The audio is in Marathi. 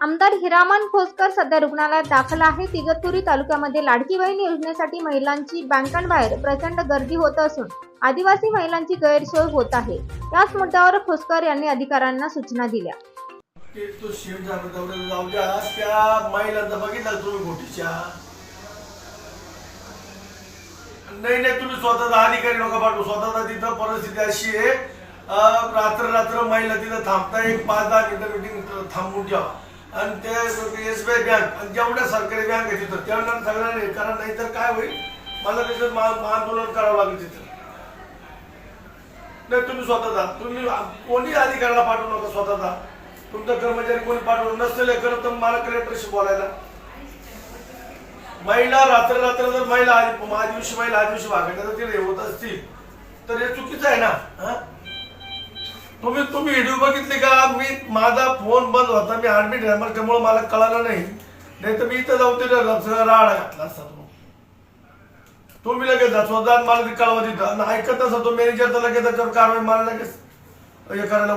आमदार हिरामन खोसकर सध्या रुग्णालयात दाखल आहे. तिगतपुरी तालुक्यामध्ये लाडकी बहीण योजनेसाठी महिलांची बँकांबाहेर प्रचंड गर्दी होत असून आदिवासी महिलांची गैरसोय होत आहे. याच मुद्द्यावर खोसकर यांनी अधिकाऱ्यांना सूचना दिल्या. नाही नाही तुम्ही स्वतःचा अधिकारी लोक पाठवू. स्वतःचा तिथं परिस्थिती अशी आहे. रात्र रात्र महिला तिथं थांबता एक पाच दहा मिनिटं मिटिंग थांबून ठेवा. आणि ते एस बी आय बँक आणि जेवढ्या सरकारी बँक आहे तिथं तेवढ्या सगळ्यांना हे करा नाही तर काय होईल? मला त्याच्यात मा- आंदोलन करावं लागेल तिथं. नाही तुम्ही स्वतः जा. तुम्ही कोणी अधिकाऱ्याला पाठवू नका स्वतः जा. तुमचा कर्मचारी कोणी पाठवलं नसेल करत तर मला कलेक्टरशी बोलायला. महिला रात्र रात्र जर महिला आदि आदिवासी महिला आदिवासी भागायला जर तिथे होत असतील तर हे चुकीचं आहे ना? तुम्ही तुम्ही व्हिडिओ बघितले का? मी बंद होता मी त्यामुळे मला कळालं नाही. नाही तर मी इथं जाऊन तिथं सगळं राडा घातला असता तो. तुम्ही लगेच जा स्वतः मला कळवा तिथं. ऐकत नसतो मॅनेजर तर लगेच त्याच्यावर कारवाई मला लगेच हे करायला